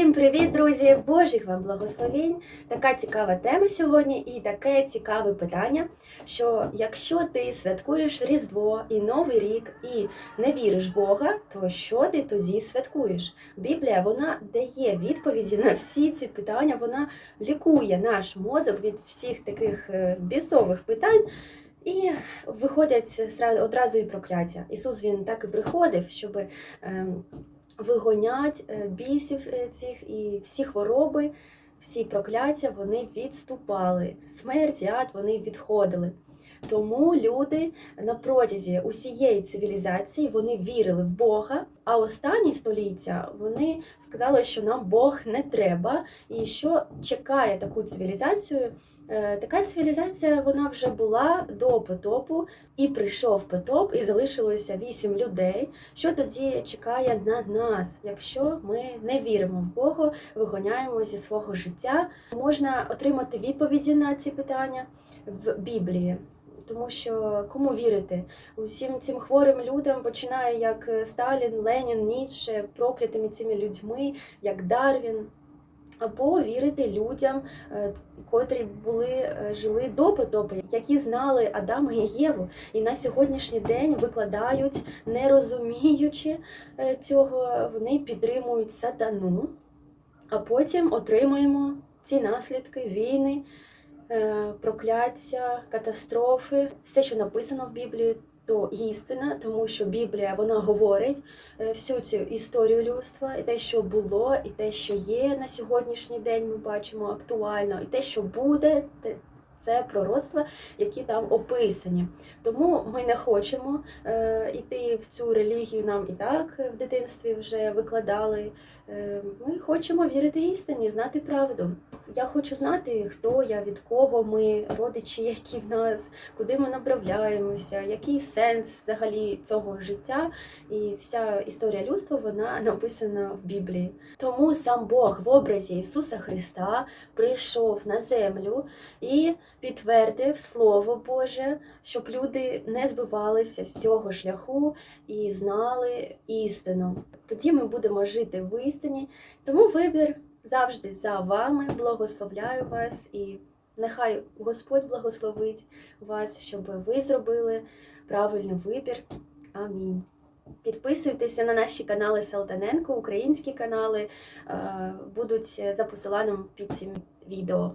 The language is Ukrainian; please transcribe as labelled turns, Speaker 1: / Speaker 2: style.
Speaker 1: Всім привіт, друзі! Божих вам благословень! Така цікава тема сьогодні і таке цікаве питання, що якщо ти святкуєш Різдво і Новий рік і не віриш в Бога, то що ти тоді святкуєш? Біблія вона дає відповіді на всі ці питання, вона лікує наш мозок від всіх таких е, бісових питань. І виходять одразу і прокляття. Ісус він так і приходив, щоб ем, вигонять е, бісів е, цих і всі хвороби, всі прокляття вони відступали. Смерть, ад вони відходили. Тому люди на протязі усієї цивілізації вони вірили в Бога. А останні століття вони сказали, що нам Бог не треба, і що чекає таку цивілізацію. Е, Така цивілізація вона вже була до потопу, і прийшов потоп, і залишилося вісім людей. Що тоді чекає на нас, якщо ми не віримо в Бога, вигоняємо зі свого життя? Можна отримати відповіді на ці питання в Біблії. Тому що кому вірити? Усім цим хворим людям починає як Сталін, Ленін, Ніцше, проклятими цими людьми, як Дарвін. Або вірити людям, е, котрі були е, жили до потопу, які знали Адама і Єву, і на сьогоднішній день викладають, не розуміючи е, цього, вони підтримують сатану, а потім отримуємо ці наслідки війни, прокляття, катастрофи, все, що написано в Біблії. То істина, тому що Біблія вона говорить е, всю цю історію людства, і те, що було, і те, що є на сьогоднішній день, ми бачимо актуально, і те, що буде, це пророцтва, які там описані. Тому ми не хочемо е, йти в цю релігію. Нам і так в дитинстві вже викладали. Е, ми хочемо вірити істині, знати правду. Я хочу знати, хто я, від кого ми, родичі, які в нас, куди ми направляємося, який сенс взагалі цього життя. І вся історія людства вона написана в Біблії. Тому сам Бог в образі Ісуса Христа прийшов на землю і підтвердив Слово Боже, щоб люди не збивалися з цього шляху і знали істину. Тоді ми будемо жити в істині. Тому вибір завжди за вами. Благословляю вас і нехай Господь благословить вас, щоб ви зробили правильний вибір. Амінь. Підписуйтеся на наші канали Салтаненко, українські канали е, будуть за посиланням під цим відео.